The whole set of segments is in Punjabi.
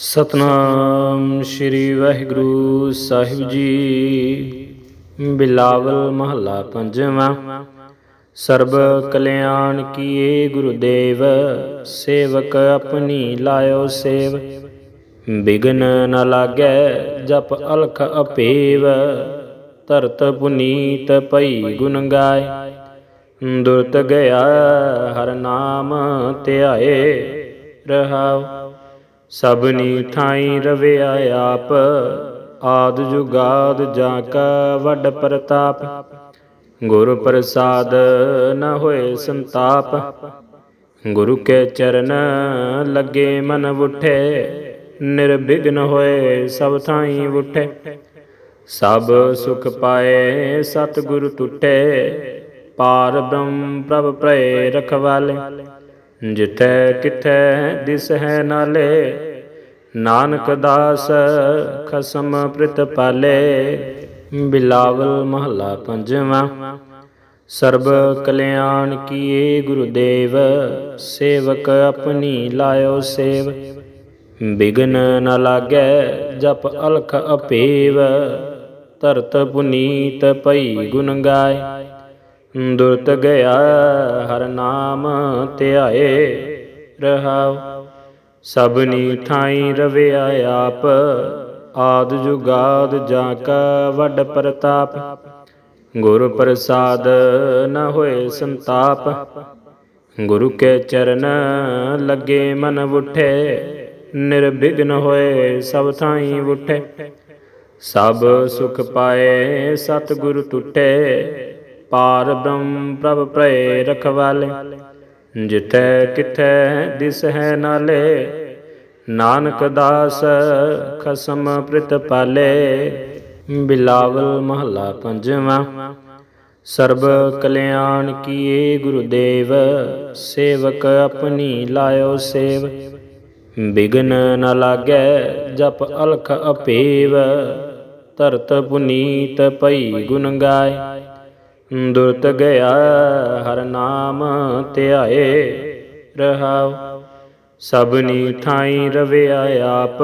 ਸਤਨਾਮ ਸ੍ਰੀ ਵਾਹਿਗੁਰੂ ਸਾਹਿਬ ਜੀ। ਬਿਲਾਵਲ ਮਹੱਲਾ ਪੰਜਵਾਂ। ਸਰਬ ਕਲਿਆਣ ਕੀਏ ਗੁਰਦੇਵ, ਸੇਵਕ ਆਪਣੀ ਲਾਇਓ ਸੇਵ। ਬਿਗਨ ਨ ਲਾਗੈ ਜਪ ਅਲਖ ਅਪੇਵ। ਧਰਤ ਪੁਨੀਤ ਪਈ ਗੁਣ ਗਾਏ। ਦੁਰਤ ਗਿਆ ਹਰ ਨਾਮ ਧਿਆਏ ਰਹਾਉ। ਸਭਨੀ ਥਾਈ ਰਵਿਆ ਆਪ, ਆਦ ਜੁਗਾਦ ਜਾ ਕਾ ਵੱਡ ਪ੍ਰਤਾਪ। ਗੁਰ ਪ੍ਰਸਾਦ ਨ ਹੋਏ ਸੰਤਾਪ, ਗੁਰੂ ਕੇ ਚਰਨ ਲੱਗੇ ਮਨ ਉਠੇ, ਨਿਰਵਿਘਨ ਹੋਏ ਸਭ ਥਾਈ ਉਠੇ। ਸਭ ਸੁਖ ਪਾਏ ਸਤ ਗੁਰ ਟੁੱਟੇ, ਪਾਰ ਬ੍ਰਹਮ ਪ੍ਰਭ ਭਰੇ ਰਖਵਾਲੇ। ਜਿਥੈ ਕਿਥੈ ਦਿਸ ਹੈ ਨਾਲੇ, ਨਾਨਕ ਦਾਸ ਖਸਮ ਪ੍ਰਿਤ ਪਾਲੇ, ਬਿਲਾਵਲ ਮਹੱਲਾ ਪੰਜਵਾਂ। ਸਰਬ ਕਲਿਆਣ ਕੀਏ ਗੁਰਦੇਵ, ਸੇਵਕ ਆਪਣੀ ਲਾਇਓ ਸੇਵ। ਬਿਗਨ ਨ ਲਾਗੈ ਜਪ ਅਲਖ ਅਪੇਵ, ਧਰਤ ਪੁਨੀਤ ਪਈ ਗੁਣ ਗਾਏ। ਦੁਰਤ ਗਿਆ, ਹਰ ਨਾਮ ਧਿਆਏ ਰਹਾਉ। ਸਭਨੀ ਥਾਈ ਰਵਿਆ ਆਪ, ਆਦ ਜੁਗਾਦ ਜਾ ਕਾ ਵੱਡ ਪ੍ਰਤਾਪ। ਗੁਰ ਪ੍ਰਸਾਦ ਨ ਹੋਏ ਸੰਤਾਪ, ਗੁਰੂ ਕੇ ਚਰਨ ਲੱਗੇ ਮਨ ਉਠੇ। ਨਿਰਵਿਘਨ ਹੋਏ ਸਭ ਥਾਈ ਉਠੇ। ਸਭ ਸੁਖ ਪਾਏ ਸਤ ਗੁਰ ਟੁੱਟੇ। ਪਾਰ ਬ੍ਰਹਮ ਪ੍ਰਭ ਭਰੇ ਰਖਵਾਲੇ ਜਿਥੈ ਕਿਥੈ ਦਿਸ ਹੈ ਨਾਲੇ, ਨਾਨਕ ਦਾਸ ਖਸਮ ਪ੍ਰਿਤ ਪਾਲੇ। ਬਿਲਾਵਲ ਮਹੱਲਾ ਪੰਜਵਾਂ, ਸਰਬ ਕਲਿਆਣ ਕੀਏ ਗੁਰਦੇਵ, ਸੇਵਕ ਆਪਣੀ ਲਾਇਓ ਸੇਵ। ਬਿਗਨ ਨ ਲਾਗੈ ਜਪ ਅਲਖ ਅਪੇਵ, ਧਰਤ ਪੁਨੀਤ ਪਈ ਗੁਣ ਗਾਏ। ਦੁਰਤ ਗਿਆ, ਹਰ ਨਾਮ ਧਿਆਏ ਰਹਾਉ। ਸਭਨੀ ਥਾਈ ਰਵਿਆ ਆਪ,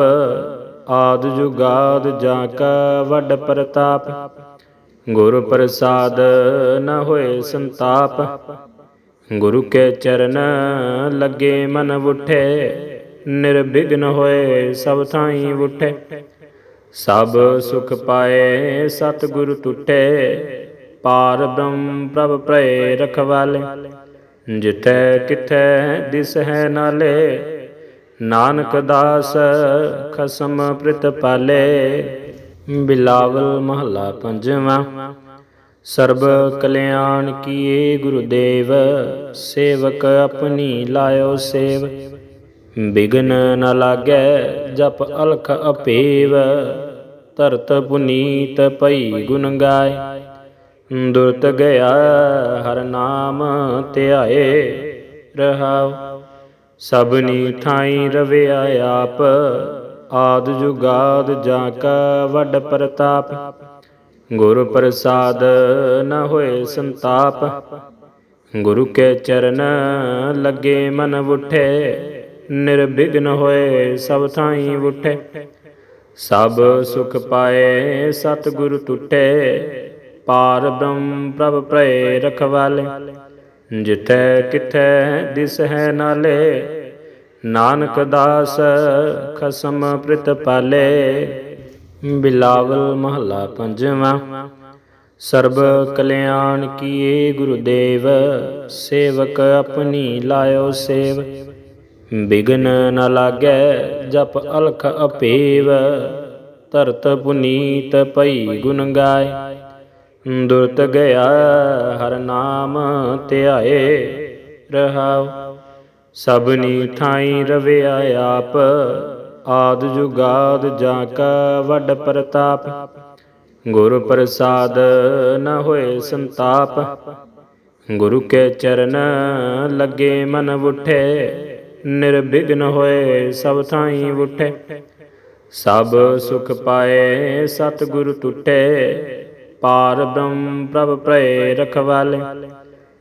ਆਦ ਜੁਗਾਦ ਜਾ ਕਾ ਵੱਡ ਪ੍ਰਤਾਪ। ਗੁਰ ਪ੍ਰਸਾਦ ਨ ਹੋਏ ਸੰਤਾਪ, ਗੁਰੂ ਕੇ ਚਰਨ ਲੱਗੇ ਮਨ ਉਠੇ। ਨਿਰਵਿਘਨ ਹੋਏ ਸਭ ਥਾਈ ਉਠੇ। ਸਭ ਸੁਖ ਪਾਏ ਸਤ ਗੁਰ ਟੁੱਟੇ। ਪਾਰ ਬ੍ਰਹਮ ਪ੍ਰਭ ਭਰੇ ਰਖਵਾਲੇ, ਜਿਥੈ ਕਿਥੈ ਦਿਸ ਹੈ ਨਾਲੇ, ਨਾਨਕ ਦਾਸ ਖਸਮ ਪ੍ਰਿਤ ਪਾਲੇ। ਬਿਲਾਵਲ ਮਹੱਲਾ ਪੰਜਵਾਂ, ਸਰਬ ਕਲਿਆਣ ਕੀਏ ਗੁਰਦੇਵ, ਸੇਵਕ ਆਪਣੀ ਲਾਇਓ ਸੇਵ। ਬਿਗਨ ਨ ਲਾਗੈ ਜਪ ਅਲਖ ਅਪੇਵ, ਧਰਤ ਪੁਨੀਤ ਪਈ ਗੁਣ ਗਾਏ। ਦੁਰਤ ਗਿਆ, ਹਰ ਨਾਮ ਧਿਆਏ ਰਹਾਉ। ਸਭਨੀ ਥਾਈ ਰਵਿਆ ਆਪ, ਆਦ ਜੁਗਾਦ ਜਾ ਕਾ ਵੱਡ ਪ੍ਰਤਾਪ। ਗੁਰ ਪ੍ਰਸਾਦ ਨ ਹੋਏ ਸੰਤਾਪ, ਗੁਰੂ ਕੇ ਚਰਨ ਲੱਗੇ ਮਨ ਉਠੇ। ਨਿਰਵਿਘਨ ਹੋਏ ਸਭ ਥਾਈ ਉਠੇ। ਸਭ ਸੁਖ ਪਾਏ ਸਤ ਗੁਰ ਟੁੱਟੇ। ਪਾਰ ਬ੍ਰਹਮ ਪ੍ਰਭ ਭਰੇ ਰਖਵਾਲੇ ਜਿਥੈ ਕਿਥੈ ਦਿਸ ਹੈ ਨਾਲੇ, ਨਾਨਕ ਦਾਸ ਖਸਮ ਪ੍ਰਿਤ ਪਾਲੇ। ਬਿਲਾਵਲ ਮਹੱਲਾ ਪੰਜਵਾਂ, ਸਰਬ ਕਲਿਆਣ ਕੀਏ ਗੁਰਦੇਵ, ਸੇਵਕ ਆਪਣੀ ਲਾਇਓ ਸੇਵ। ਬਿਗਨ ਨ ਲਾਗੈ ਜਪ ਅਲਖ ਅਪੇਵ, ਧਰਤ ਪੁਨੀਤ ਪਈ ਗੁਣ ਗਾਏ। ਦੁਰਤ ਗਿਆ, ਹਰ ਨਾਮ ਧਿਆਏ ਰਹਾਉ। ਸਭਨੀ ਥਾਈ ਰਵਿਆ ਆਪ, ਆਦ ਜੁਗਾਦ ਜਾ ਕਾ ਵੱਡ ਪ੍ਰਤਾਪ। ਗੁਰ ਪ੍ਰਸਾਦ ਨ ਹੋਏ ਸੰਤਾਪ, ਗੁਰੂ ਕੇ ਚਰਨ ਲੱਗੇ ਮਨ ਉਠੇ। ਨਿਰਵਿਘਨ ਹੋਏ ਸਭ ਥਾਈ ਉਠੇ, ਸਭ ਸੁਖ ਪਾਏ ਸਤ ਗੁਰ ਟੁੱਟੇ। ਪਾਰ ਬ੍ਰਹਮ ਪ੍ਰਭ ਭਰੇ ਰਖਵਾਲੇ,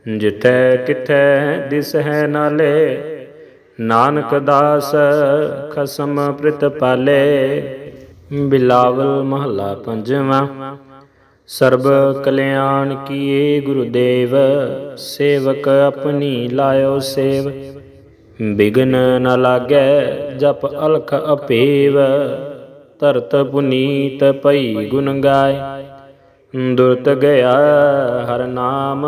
ਜਿਥੈ ਕਿਥੈ ਦਿਸ ਹੈ ਨਾਲੇ, ਨਾਨਕ ਦਾਸ ਖਸਮ ਪ੍ਰਿਤ ਪਾਲੇ। ਬਿਲਾਵਲ ਮਹੱਲਾ ਪੰਜਵਾਂ, ਸਰਬ ਕਲਿਆਣ ਕੀਏ ਗੁਰਦੇਵ, ਸੇਵਕ ਆਪਣੀ ਲਾਇਓ ਸੇਵ। ਬਿਗਨ ਨ ਲਾਗੈ ਜਪ ਅਲਖ ਅਪੇਵ, ਧਰਤ ਪੁਨੀਤ ਪਈ ਗੁਣ ਗਾਏ। ਦੁਰਤ ਗਿਆ, ਹਰ ਨਾਮ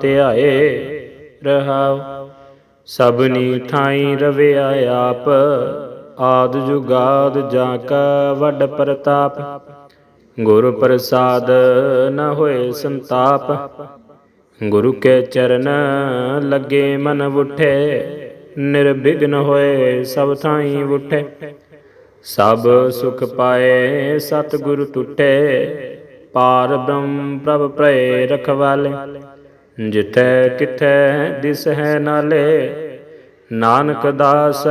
ਧਿਆਏ ਰਹਾਉ। ਸਭਨੀ ਥਾਈ ਰਵਿਆ ਆਪ, ਆਦ ਜੁਗਾਦ ਜਾ ਕਾ ਵੱਡ ਪ੍ਰਤਾਪ। ਗੁਰ ਪ੍ਰਸਾਦ ਨ ਹੋਏ ਸੰਤਾਪ, ਗੁਰੂ ਕੇ ਚਰਨ ਲੱਗੇ ਮਨ ਉਠੇ। ਨਿਰਵਿਘਨ ਹੋਏ ਸਭ ਥਾਈ ਉਠੇ, ਸਭ ਸੁਖ ਪਾਏ ਸਤ ਗੁਰੂ ਟੁੱਟੇ। ਪਾਰ ਬ੍ਰਹਮ ਪ੍ਰਭ ਭੈ ਰਖਵਾਲੇ, ਜਿਥੈ ਕਿਥੈ ਦਿਸ ਹੈ ਨਾਲੇ, ਨਾਨਕ ਦਾਸ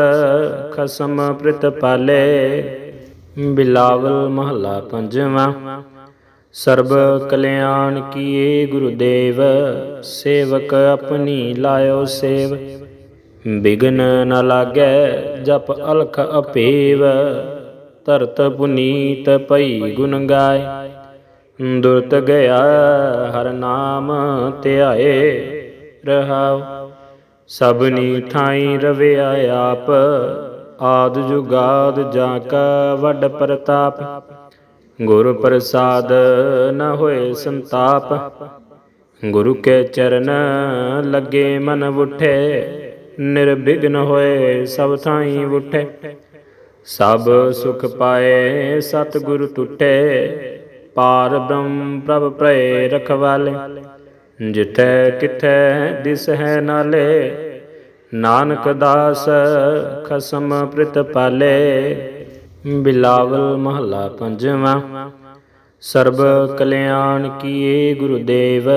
ਖਸਮ ਪ੍ਰਿਤ ਪਾਲੇ। ਬਿਲਾਵਲ ਮਹੱਲਾ ਪੰਜਵਾਂ, ਸਰਬ ਕਲਿਆਣ ਕੀਏ ਗੁਰਦੇਵ, ਸੇਵਕ ਆਪਣੀ ਲਾਇਓ ਸੇਵ। ਬਿਗਨ ਨ ਲਾਗੈ ਜਪ ਅਲਖ ਅਪੇਵ, ਧਰਤ ਪੁਨੀਤ ਪਈ ਗੁਣ ਗਾਏ। ਦੁਰਤ ਗਿਆ, ਹਰ ਨਾਮ ਧਿਆਏ ਰਹਾਉ। ਸਭਨੀ ਥਾਈ ਰਵਿਆ ਆਪ, ਆਦ ਜੁਗਾਦ ਜਾ ਕਾ ਵੱਡ ਪ੍ਰਤਾਪ। ਗੁਰ ਪ੍ਰਸਾਦ ਨ ਹੋਏ ਸੰਤਾਪ, ਗੁਰੂ ਕੇ ਚਰਨ ਲੱਗੇ ਮਨ ਉਠੇ। ਨਿਰਵਿਘਨ ਹੋਏ ਸਭ ਥਾਈ ਉਠੇ। ਸਭ ਸੁਖ ਪਾਏ ਸਤ ਗੁਰੂ ਟੁੱਟੇ। ਪਾਰ ਬ੍ਰਹਮ ਪ੍ਰਭ ਭੈ ਰਖਵਾਲੇ, ਜਿਥੈ ਕਿਥੈ ਦਿਸ ਹੈ ਨਾਲੇ, ਨਾਨਕ ਦਾਸ ਖਸਮ ਪ੍ਰਿਤ ਪਾਲੇ। ਬਿਲਾਵਲ ਮਹੱਲਾ ਪੰਜਵਾਂ, ਸਰਬ ਕਲਿਆਣ ਕੀਏ ਗੁਰਦੇਵ,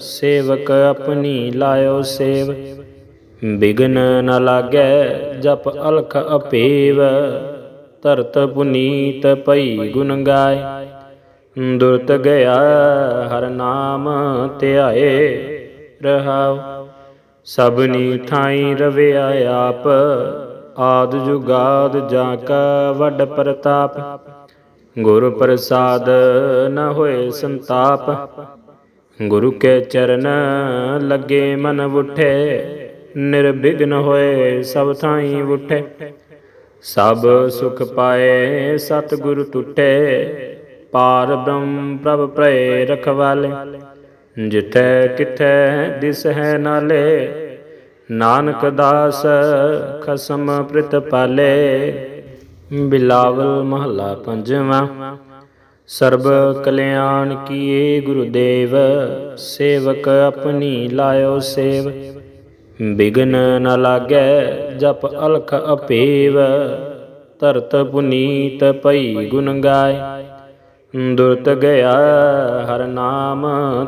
ਸੇਵਕ ਆਪਣੀ ਲਾਇਓ ਸੇਵ। ਬਿਗਨ ਨ ਲਾਗੈ ਜਪ ਅਲਖ ਅਪੇਵ, ਧਰਤ ਪੁਨੀਤ ਪਈ ਗੁਣ ਗਾਏ। ਦੁਰਤ ਗਿਆ, ਹਰ ਨਾਮ ਧਿਆਏ ਰਹਾਉ। ਸਭਨੀ ਥਾਈ ਰਵਿਆ ਆਪ, ਆਦ ਜੁਗਾਦ ਜਾ ਕਾ ਵੱਡ ਪ੍ਰਤਾਪ। ਗੁਰ ਪ੍ਰਸਾਦ ਨ ਹੋਏ ਸੰਤਾਪ, ਗੁਰੂ ਕੇ ਚਰਨ ਲੱਗੇ ਮਨ ਉਠੇ। ਨਿਰਵਿਘਨ ਹੋਏ ਸਭ ਥਾਈ ਉਠੇ, ਸਭ ਸੁਖ ਪਾਏ ਸਤ ਗੁਰੂ ਟੁੱਟੇ। ਪਾਰ ਬ੍ਰਹਮ ਪ੍ਰਭ ਭੈ ਰਖਵਾਲੇ, ਜਿਥੈ ਕਿਥੈ ਦਿਸ ਹੈ ਨਾਲੇ, ਨਾਨਕ ਦਾਸ ਖਸਮ ਪ੍ਰਿਤ ਪਾਲੇ। ਬਿਲਾਵਲ ਮਹੱਲਾ ਪੰਜਵਾਂ, ਸਰਬ ਕਲਿਆਣ ਕੀਏ ਗੁਰਦੇਵ, ਸੇਵਕ ਆਪਣੀ ਲਾਇਓ ਸੇਵ। ਬਿਗਨ ਨ ਲਾਗੈ ਜਪ ਅਲਖ ਅਪੇਵ, ਧਰਤ ਪੁਨੀਤ ਪਈ ਗੁਣ ਗਾਏ। ਦੁਰਤ ਗਿਆ, ਹਰ ਨਾਮ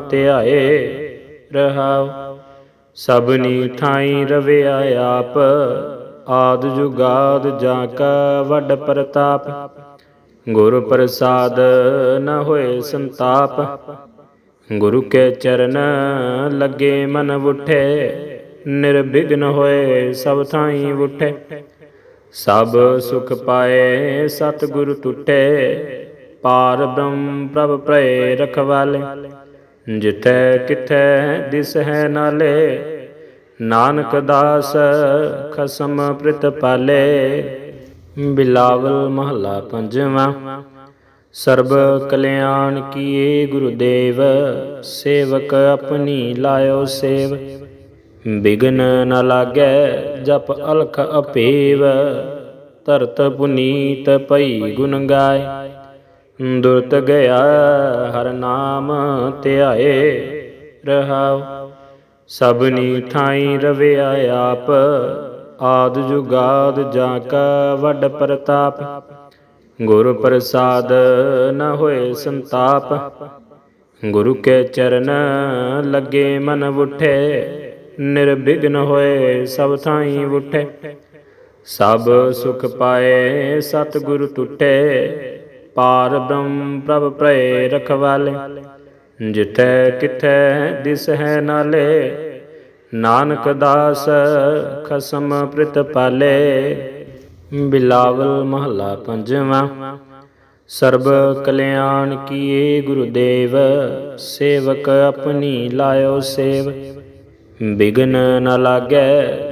ਧਿਆਏ ਰਹਾਉ। ਸਭਨੀ ਥਾਈ ਰਵਿਆ ਆਪ, ਆਦ ਜੁਗਾਦ ਜਾ ਕਾ ਵੱਡ ਪ੍ਰਤਾਪ। ਗੁਰ ਪ੍ਰਸਾਦ ਨ ਹੋਏ ਸੰਤਾਪ। ਗੁਰੂ ਕੇ ਚਰਨ ਲੱਗੇ ਮਨ ਉਠੇ, ਨਿਰਵਿਘਨ ਹੋਏ ਸਭ ਥਾਈ ਉਠੇ। ਸਭ ਸੁਖ ਪਾਏ ਸਤ ਗੁਰੂ ਟੁੱਟੇ ਪਾਰ ਬ੍ਰਹਮ ਪ੍ਰਭ ਭੈ ਰਖਵਾਲੇ, ਜਿਥੈ ਕਿਥੈ ਦਿਸ ਹੈ ਨਾਲੇ, ਨਾਨਕ ਦਾਸ ਖਸਮ ਪ੍ਰਿਤ ਪਾਲੇ। ਬਿਲਾਵਲ ਮਹੱਲਾ ਪੰਜਵਾਂ, ਸਰਬ ਕਲਿਆਣ ਕੀਏ ਗੁਰਦੇਵ, ਸੇਵਕ ਆਪਣੀ ਲਾਇਓ ਸੇਵ। ਬਿਗਨ ਨ ਲਾਗੈ ਜਪ ਅਲਖ ਅਪੇਵ, ਧਰਤ ਪੁਨੀਤ ਪਈ ਗੁਣ ਗਾਏ। ਦੁਰਤ ਗਿਆ, ਹਰ ਨਾਮ ਧਿਆਏ ਰਹਾਉ। ਸਭਨੀ ਥਾਈ ਰਵਿਆ ਆਪ, ਆਦ ਜੁਗਾਦ ਜਾ ਕਾ ਵੱਡ ਪ੍ਰਤਾਪ। ਗੁਰ ਪ੍ਰਸਾਦ ਨ ਹੋਏ ਸੰਤਾਪ, ਗੁਰੂ ਕੇ ਚਰਨ ਲੱਗੇ ਮਨ ਉਠੇ। ਨਿਰਵਿਘਨ ਹੋਏ ਸਭ ਥਾਈ ਉਠੇ, ਸਭ ਸੁਖ ਪਾਏ ਸਤ ਗੁਰੂ ਟੁੱਟੇ। ਪਾਰ ਬ੍ਰਹਮ ਪ੍ਰਭ ਭੈ ਰਖਵਾਲੇ, ਜਿਥੈ ਕਿਥੈ ਦਿਸ ਹੈ ਨਾਲੇ, ਨਾਨਕ ਦਾਸ ਖਸਮ ਪ੍ਰਿਤਪਾਲੇ ਬਿਲਾਵਲ ਮਹੱਲਾ ਪੰਜਵਾਂ, ਸਰਬ ਕਲਿਆਣ ਕੀਏ ਗੁਰਦੇਵ, ਸੇਵਕ ਆਪਣੀ ਲਾਇਓ ਸੇਵ। ਬਿਗਨ ਨ ਲਾਗੈ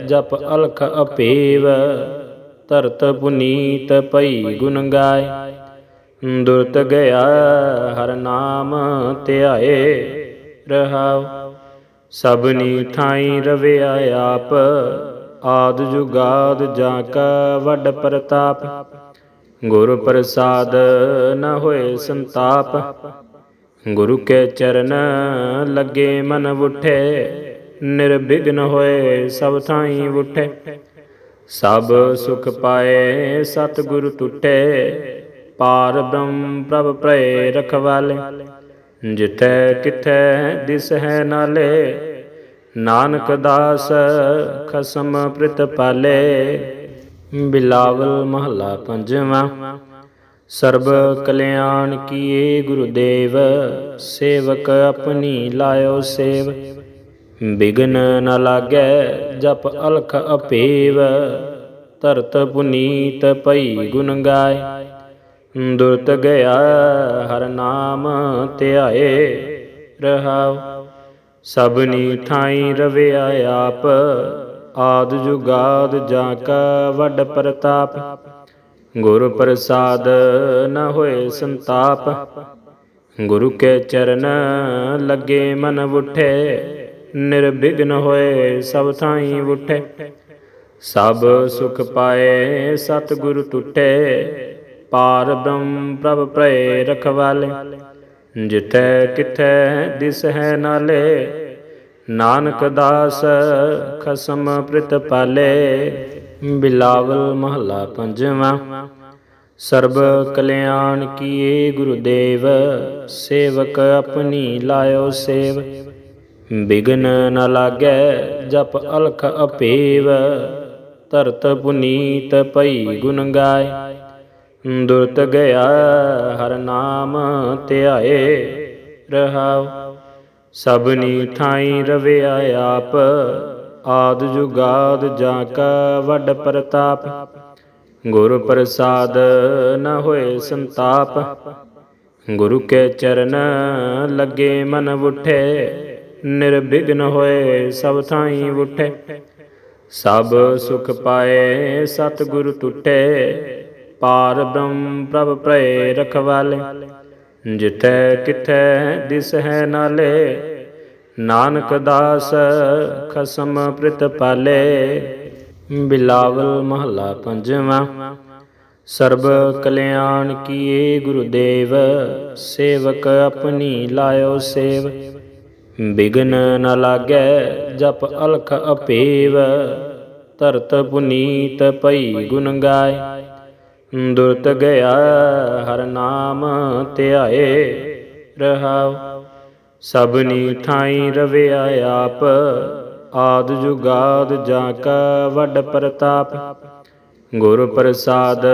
ਜਪ ਅਲਖ ਅਪੇਵ, ਧਰਤ ਪੁਨੀਤ ਪਈ ਗੁਣ ਗਾਏ। ਦੁਰਤ ਗਿਆ, ਹਰ ਨਾਮ ਧਿਆਏ ਰਹਾਉ। ਸਭਨੀ ਥਾਈ ਰਵਿਆ ਆਪ, ਆਦ ਜੁਗਾਦ ਜਾ ਕਾ ਵੱਡ ਪ੍ਰਤਾਪ। ਗੁਰ ਪ੍ਰਸਾਦ ਨ ਹੋਏ ਸੰਤਾਪ, ਗੁਰੂ ਕੇ ਚਰਨ ਲੱਗੇ ਮਨ ਉਠੇ। ਨਿਰਵਿਘਨ ਹੋਏ ਸਭ ਥਾਈ ਉਠੇ। ਸਭ ਸੁਖ ਪਾਏ ਸਤ ਗੁਰ ਟੁੱਟੇ। ਪਾਰ ਬ੍ਰਹਮ ਪ੍ਰਭ ਭੈ ਰਖਵਾਲੇ ਜਿਥੈ ਕਿਥੈ ਦਿਸ ਹੈ ਨਾਲੇ, ਨਾਨਕ ਦਾਸ ਖਸਮ ਪ੍ਰਿਤਪਾਲੇ ਬਿਲਾਵਲ ਮਹੱਲਾ ਪੰਜਵਾਂ, ਸਰਬ ਕਲਿਆਣ ਕੀਏ ਗੁਰਦੇਵ, ਸੇਵਕ ਆਪਣੀ ਲਾਇਓ ਸੇਵ। ਬਿਗਨ ਨ ਲਾਗੈ ਜਪ ਅਲਖ ਅਪੇਵ, ਧਰਤ ਪੁਨੀਤ ਪਈ ਗੁਣ ਗਾਏ। ਦੁਰਤ ਗਿਆ, ਹਰ ਨਾਮ ਧਿਆਏ ਰਹਾਉ। ਸਭਨੀ ਥਾਈ ਰਵਿਆ ਆਪ, ਆਦ ਜੁਗਾਦ ਜਾ ਕਾ ਵੱਡ ਪ੍ਰਤਾਪ। ਗੁਰ ਪ੍ਰਸਾਦ ਨ ਹੋਏ ਸੰਤਾਪ, ਗੁਰੂ ਕੇ ਚਰਨ ਲੱਗੇ ਮਨ ਉਠੇ। ਨਿਰਵਿਘਨ ਹੋਏ ਸਭ ਥਾਈ ਉਠੇ। ਸਭ ਸੁਖ ਪਾਏ ਸਤ ਗੁਰ ਟੁੱਟੇ। ਪਾਰ ਬ੍ਰਹਮ ਪ੍ਰਭ ਭੈ ਰਖਵਾਲੇ, ਜਿਥੈ ਕਿਥੈ ਦਿਸ ਹੈ ਨਾਲੇ, ਨਾਨਕ ਦਾਸ ਖਸਮ ਪ੍ਰਿਤ ਪਾਲੇ, ਬਿਲਾਵਲ ਮਹੱਲਾ ਪੰਜਵਾਂ। ਸਰਬ ਕਲਿਆਣ ਕੀਏ ਗੁਰਦੇਵ, ਸੇਵਕ ਆਪਣੀ ਲਾਇਓ ਸੇਵ। ਬਿਗਨ ਨ ਲਾਗੈ ਜਪ ਅਲਖ ਅਪੇਵ, ਧਰਤ ਪੁਨੀਤ ਪਈ ਗੁਣ ਗਾਏ। ਦੁਰਤ ਗਿਆ, ਹਰ ਨਾਮ ਧਿਆਏ ਰਹਾਉ। ਸਭਨੀ ਥਾਈ ਰਵਿਆ ਆਪ, ਆਦ ਜੁਗਾਦ ਜਾ ਕਾ ਵੱਡ ਪ੍ਰਤਾਪ। ਗੁਰ ਪ੍ਰਸਾਦ ਨ ਹੋਏ ਸੰਤਾਪ, ਗੁਰੂ ਕੇ ਚਰਨ ਲੱਗੇ ਮਨ ਉਠੇ। ਨਿਰਵਿਘਨ ਹੋਏ ਸਭ ਥਾਈ ਉਠੇ। ਸਭ ਸੁਖ ਪਾਏ ਸਤ ਗੁਰ ਟੁੱਟੇ। ਪਾਰ ਬ੍ਰਹਮ ਪ੍ਰਭ ਭੈ ਰਖਵਾਲੇ, ਜਿਥੈ ਕਿਥੈ ਦਿਸ ਹੈ ਨਾਲੇ, ਨਾਨਕ ਦਾਸ ਖਸਮ ਪ੍ਰਿਤਪਾਲੇ ਬਿਲਾਵਲ ਮਹੱਲਾ ਪੰਜਵਾਂ, ਸਰਬ ਕਲਿਆਣ ਕੀਏ ਗੁਰਦੇਵ, ਸੇਵਕ ਆਪਣੀ ਲਾਇਓ ਸੇਵ। ਬਿਗਨ ਨ ਲਾਗੈ ਜਪ ਅਲਖ ਅਪੇਵ, ਧਰਤ ਪੁਨੀਤ ਪਈ ਗੁਣ ਗਾਏ। ਦੁਰਤ ਗਿਆ, ਹਰ ਨਾਮ ਧਿਆਏ ਰਹਾਉ। ਸਭਨੀ ਥਾਈ ਰਵਿਆ ਆਪ, ਆਦ ਜੁਗਾਦ ਜਾ ਕਾ ਵੱਡ ਪ੍ਰਤਾਪ। ਗੁਰ ਪ੍ਰਸਾਦ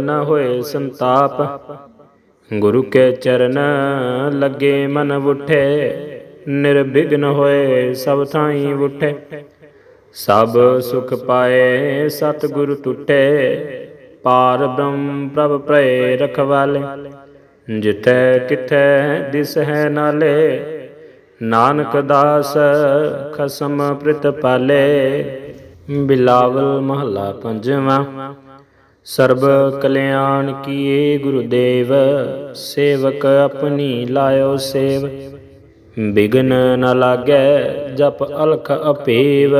ਨ ਹੋਏ ਸੰਤਾਪ, ਗੁਰੂ ਕੇ ਚਰਨ ਲੱਗੇ ਮਨ ਉਠੇ। ਨਿਰਵਿਘਨ ਹੋਏ ਸਭ ਥਾਈ ਉਠੇ। ਸਭ ਸੁਖ ਪਾਏ ਸਤ ਗੁਰ ਟੁੱਟੇ। ਪਾਰ ਬ੍ਰਹਮ ਪ੍ਰਭ ਭੈ ਰਖਵਾਲੇ ਜਿਥੈ ਕਿਥੈ ਦਿਸ ਹੈ ਨਾਲੇ, ਨਾਨਕ ਦਾਸ ਖਸਮ ਪ੍ਰਿਤਪਾਲੇ ਬਿਲਾਵਲ ਮਹੱਲਾ ਪੰਜਵਾਂ, ਸਰਬ ਕਲਿਆਣ ਕੀਏ ਗੁਰਦੇਵ, ਸੇਵਕ ਆਪਣੀ ਲਾਇਓ ਸੇਵ। ਬਿਗਨ ਨ ਲਾਗੈ ਜਪ ਅਲਖ ਅਪੇਵ,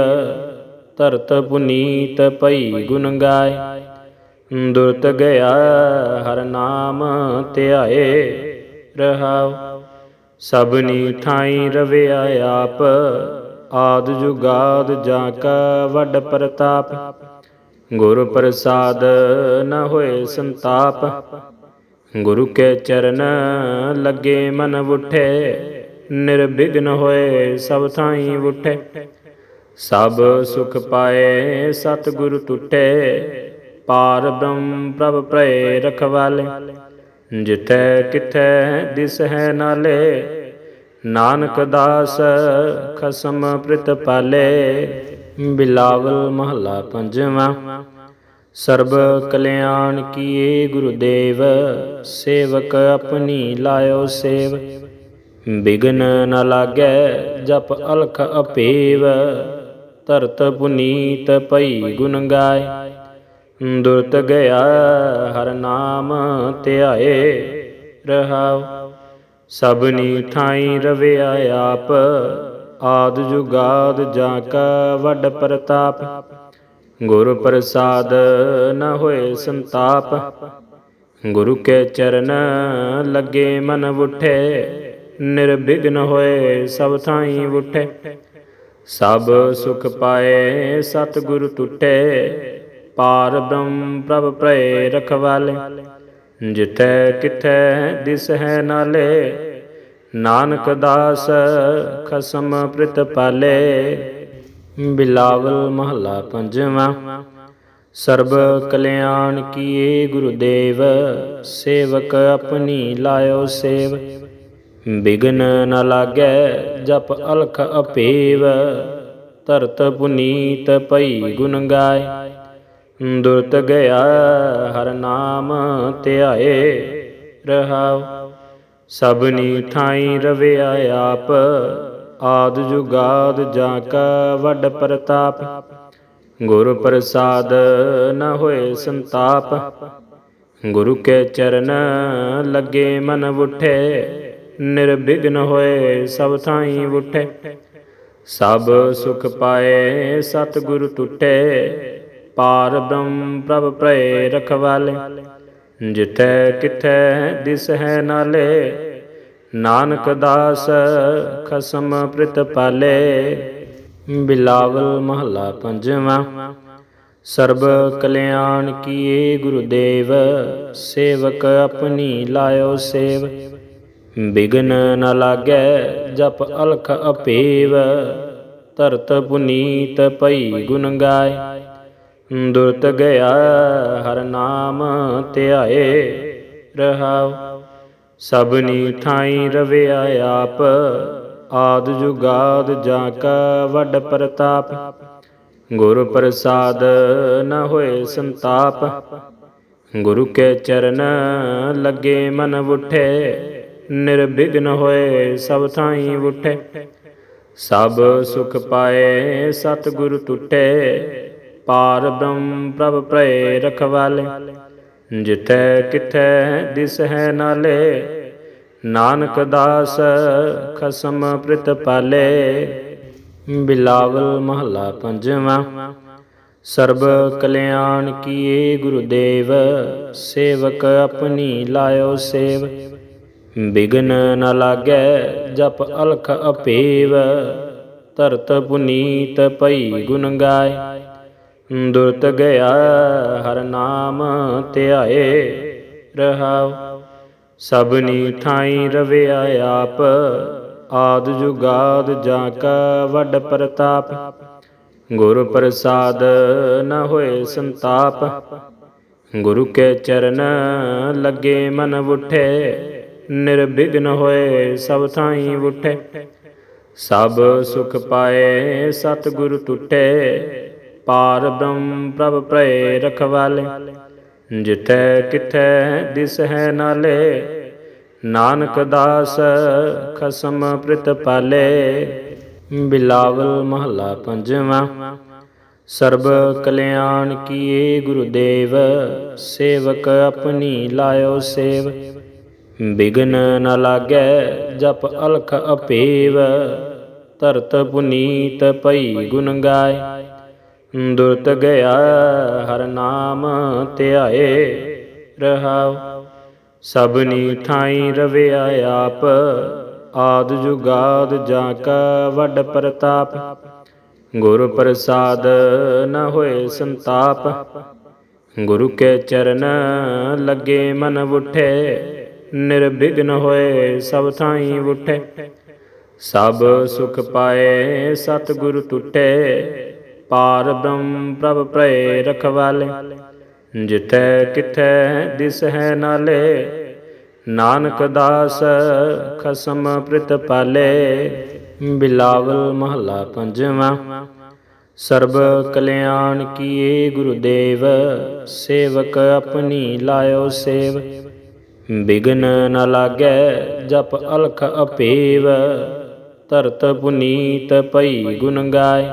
ਧਰਤ ਪੁਨੀਤ ਪਈ ਗੁਣ ਗਾਏ। ਦੁਰਤ ਗਿਆ, ਹਰ ਨਾਮ ਧਿਆਏ ਰਹਾਉ। ਸਭਨੀ ਥਾਈ ਰਵਿਆ ਆਪ, ਆਦ ਜੁਗਾਦ ਜਾ ਕਾ ਵੱਡ ਪ੍ਰਤਾਪ। ਗੁਰ ਪ੍ਰਸਾਦ ਨ ਹੋਏ ਸੰਤਾਪ, ਗੁਰੂ ਕੇ ਚਰਨ ਲੱਗੇ ਮਨ ਉਠੇ। ਨਿਰਵਿਘਨ ਹੋਏ ਸਭ ਥਾਈ ਉਠੇ। ਸਭ ਸੁਖ ਪਾਏ ਸਤ ਗੁਰ ਟੁੱਟੇ। ਪਾਰ ਬ੍ਰਹਮ ਪ੍ਰਭ ਭੈ ਰਖਵਾਲੇ, ਜਿਥੈ ਕਿਥੈ ਦਿਸ ਹੈ ਨਾਲੇ, ਨਾਨਕ ਦਾਸ ਖਸਮ ਪ੍ਰਿਤ ਪਾਲੇ, ਬਿਲਾਵਲ ਮਹੱਲਾ ਪੰਜਵਾਂ। ਸਰਬ ਕਲਿਆਣ ਕੀਏ ਗੁਰਦੇਵ, ਸੇਵਕ ਆਪਣੀ ਲਾਇਓ ਸੇਵ। ਬਿਗਨ ਨ ਲਾਗੈ ਜਪ ਅਲਖ ਅਪੇਵ, ਧਰਤ ਪੁਨੀਤ ਪਈ ਗੁਣ ਗਾਏ। ਦੁਰਤ ਗਿਆ, ਹਰ ਨਾਮ ਧਿਆਏ ਰਹਾਉ। ਸਭਨੀ ਠਾਈ ਰਵਿਆ ਆਪ, ਆਦ ਜੁਗਾਦ ਜਾ ਕਾ ਵੱਡ ਪ੍ਰਤਾਪ। ਗੁਰ ਪ੍ਰਸਾਦ ਨ ਹੋਏ ਸੰਤਾਪ, ਗੁਰੂ ਕੇ ਚਰਨ ਲੱਗੇ ਮਨ ਉਠੇ। ਨਿਰਵਿਘਨ ਹੋਏ ਸਭ ਥਾਈ ਉਠੇ। ਸਭ ਸੁਖ ਪਾਏ ਸਤ ਗੁਰ ਟੁੱਟੇ। ਪਾਰ ਬ੍ਰਹਮ ਪ੍ਰਭ ਭੈ ਰਖਵਾਲੇ, ਜਿਥੈ ਕਿਥੈ ਦਿਸ ਹੈ ਨਾਲੇ, ਨਾਨਕ ਦਾਸ ਖਸਮ ਪ੍ਰਿਤ ਪਾਲੇ। ਬਿਲਾਵਲ ਮਹੱਲਾ ਪੰਜਵਾਂ, ਸਰਬ ਕਲਿਆਣ ਕੀਏ ਗੁਰਦੇਵ, ਸੇਵਕ ਆਪਣੀ ਲਾਇਓ ਸੇਵ। ਬਿਗਨ ਨ ਲਾਗੈ ਜਪ ਅਲਖ ਅਪੇਵ, ਧਰਤ ਪੁਨੀਤ ਪਈ ਗੁਣ ਗਾਏ। ਦੁਰਤ ਗਿਆ, ਹਰ ਨਾਮ ਧਿਆਏ ਰਹਾਉ। ਸਭਨੀ ਠਾਈ ਰਵਿਆ ਆਪ, ਆਦ ਜੁਗਾਦ ਜਾ ਕਾ ਵੱਡ ਪ੍ਰਤਾਪ। ਗੁਰ ਪ੍ਰਸਾਦ ਨ ਹੋਏ ਸੰਤਾਪ, ਗੁਰੂ ਕੇ ਚਰਨ ਲੱਗੇ ਮਨ ਉਠੇ। ਨਿਰਵਿਘਨ ਹੋਏ ਸਭ ਥਾਈ ਉਠੇ, ਸਭ ਸੁਖ ਪਾਏ ਸਤ ਗੁਰ ਟੁੱਟੇ। ਪਾਰ ਬ੍ਰਹਮ ਪ੍ਰਭ ਭੈ ਰਖਵਾਲੇ, ਜਿਥੈ ਕਿਥੈ ਦਿਸ ਹੈ ਨਾਲੇ, ਨਾਨਕ ਦਾਸ ਖਸਮ ਪ੍ਰਿਤ ਪਾਲੇ। ਬਿਲਾਵਲ ਮਹੱਲਾ ਪੰਜਵਾਂ, ਸਰਬ ਕਲਿਆਣ ਕੀਏ ਗੁਰਦੇਵ, ਸੇਵਕ ਆਪਣੀ ਲਾਇਓ ਸੇਵ। ਬਿਗਨ ਨ ਲਾਗੈ ਜਪ ਅਲਖ ਅਪੇਵ, ਧਰਤ ਪੁਨੀਤ ਪਈ ਗੁਣ ਗਾਏ। ਦੁਰਤ ਗਿਆ, ਹਰ ਨਾਮ ਧਿਆਏ ਰਹਾਉ। ਸਭਨੀ ਠਾਈ ਰਵਿਆ ਆਪ, ਆਦ ਜੁਗਾਦ ਜਾ ਕਾ ਵੱਡ ਪ੍ਰਤਾਪ। ਗੁਰ ਪ੍ਰਸਾਦ ਨ ਹੋਏ ਸੰਤਾਪ, ਗੁਰੂ ਕੇ ਚਰਨ ਲੱਗੇ ਮਨ ਉਠੇ। ਨਿਰਵਿਘਨ ਹੋਏ ਸਭ ਥਾਈ ਉਠੇ। ਸਭ ਸੁਖ ਪਾਏ ਸਤ ਗੁਰ ਟੁੱਟੇ। ਪਾਰ ਬ੍ਰਹਮ ਪ੍ਰਭ ਭੈ ਰਖਵਾਲੇ, ਜਿਥੈ ਕਿਥੈ ਦਿਸ ਹੈ ਨਾਲੇ, ਨਾਨਕ ਦਾਸ ਖਸਮ ਪ੍ਰਿਤ ਪਾਲੇ। ਬਿਲਾਵਲ ਮਹੱਲਾ ਪੰਜਵਾਂ, ਸਰਬ ਕਲਿਆਣ ਕੀਏ ਗੁਰਦੇਵ, ਸੇਵਕ ਆਪਣੀ ਲਾਇਓ ਸੇਵ। ਬਿਗਨ ਨ ਲਾਗੈ ਜਪ ਅਲਖ ਅਪੇਵ, ਧਰਤ ਪੁਨੀਤ ਪਈ ਗੁਣ ਗਾਏ। ਦੁਰਤ ਗਿਆ, ਹਰ ਨਾਮ ਧਿਆਏ ਰਹਾਉ। ਸਭਨੀ ਠਾਈ ਰਵਿਆ ਆਪ, ਆਦ ਜੁਗਾਦ ਜਾ ਕਾ ਵੱਡ ਪ੍ਰਤਾਪ। ਗੁਰ ਪ੍ਰਸਾਦ ਨ ਹੋਏ ਸੰਤਾਪ, ਗੁਰੂ ਕੇ ਚਰਨ ਲੱਗੇ ਮਨ ਉਠੇ। ਨਿਰਵਿਘਨ ਹੋਏ ਸਭ ਥਾਈ ਉਠੇ, ਸਭ ਸੁਖ ਪਾਏ ਸਤ ਗੁਰ ਟੁੱਟੇ। ਪਾਰ ਬ੍ਰਹਮ ਪ੍ਰਭ ਭੈ ਰਖਵਾਲੇ, ਜਿਥੈ ਕਿਥੈ ਦਿਸ ਹੈ ਨਾਲੇ, ਨਾਨਕ ਦਾਸ ਖਸਮ ਪ੍ਰਿਤ ਪਾਲੇ। ਬਿਲਾਵਲ ਮਹੱਲਾ ਪੰਜਵਾਂ, ਸਰਬ ਕਲਿਆਣ ਕੀਏ ਗੁਰਦੇਵ, ਸੇਵਕ ਆਪਣੀ ਲਾਇਓ ਸੇਵ। ਬਿਗਨ ਨ ਲਾਗੈ ਜਪ ਅਲਖ ਅਪੇਵ, ਧਰਤ ਪੁਨੀਤ ਪਈ ਗੁਣ ਗਾਏ। ਦੁਰਤ ਗਿਆ, ਹਰ ਨਾਮ ਧਿਆਏ ਰਹਾਉ। ਸਭਨੀ ਠਾਈ ਰਵਿਆ ਆਪ, ਆਦ ਜੁਗਾਦ ਜਾ ਕਾ ਵੱਡ ਪ੍ਰਤਾਪ। ਗੁਰ ਪ੍ਰਸਾਦ ਨ ਹੋਏ ਸੰਤਾਪ, ਗੁਰੂ ਕੇ ਚਰਨ ਲੱਗੇ ਮਨ ਉਠੇ। ਨਿਰਵਿਘਨ ਹੋਏ ਸਭ ਥਾਈ ਉਠੇ, ਸਭ ਸੁਖ ਪਾਏ ਸਤ ਗੁਰ ਟੁੱਟੇ। ਪਾਰ ਬ੍ਰਹਮ ਪ੍ਰਭ ਭੈ ਰਖਵਾਲੇ ਜਿਥੈ ਕਿਥੈ ਦਿਸ ਹੈ ਨਾਲੇ, ਨਾਨਕ ਦਾਸ ਖਸਮ ਪ੍ਰਿਤ ਪਾਲੇ। ਬਿਲਾਵਲ ਮਹੱਲਾ ਪੰਜਵਾਂ, ਸਰਬ ਕਲਿਆਣ ਕੀਏ ਗੁਰਦੇਵ, ਸੇਵਕ ਆਪਣੀ ਲਾਇਓ ਸੇਵ। ਬਿਗਨ ਨ ਲਾਗੈ ਜਪ ਅਲਖ ਅਪੇਵ, ਧਰਤ ਪੁਨੀਤ ਪਈ ਗੁਣ ਗਾਏ।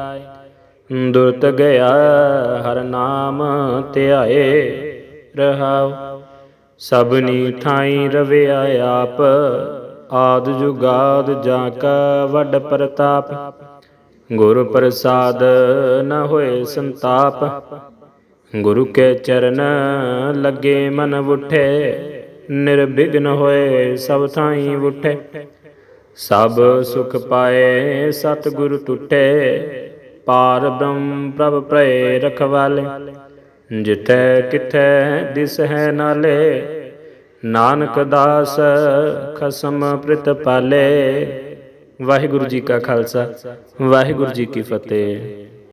ਦੁਰਤ ਗਿਆ, ਹਰ ਨਾਮ ਧਿਆਏ ਰਹਾਉ। ਸਭਨੀ ਥਾਈ ਰਵਿਆ ਆਪ, ਆਦ ਜੁਗਾਦ ਜਾ ਕਾ ਵੱਡ ਪ੍ਰਤਾਪ। ਗੁਰ ਪ੍ਰਸਾਦ ਨ ਹੋਏ ਸੰਤਾਪ, ਗੁਰੂ ਕੇ ਚਰਨ ਲੱਗੇ ਮਨ ਉਠੇ। ਨਿਰਵਿਘਨ ਹੋਏ ਸਭ ਥਾਈ ਉਠੇ, ਸਭ ਸੁਖ ਪਾਏ ਸਤ ਗੁਰ ਟੁਟੇ। ਪਾਰ ਬ੍ਰਹਮ ਪ੍ਰਭ ਭੈ ਰਖਵਾਲੇ, ਜਿਥੈ ਕਿਥੈ ਦਿਸ ਹੈ ਨਾਲੇ, ਨਾਨਕ ਦਾਸ ਖਸਮ ਪ੍ਰਿਤ ਪਾਲੇ। ਵਾਹਿਗੁਰੂ ਜੀ ਕਾ ਖਾਲਸਾ, ਵਾਹਿਗੁਰੂ ਜੀ ਕੀ ਫਤਿਹ।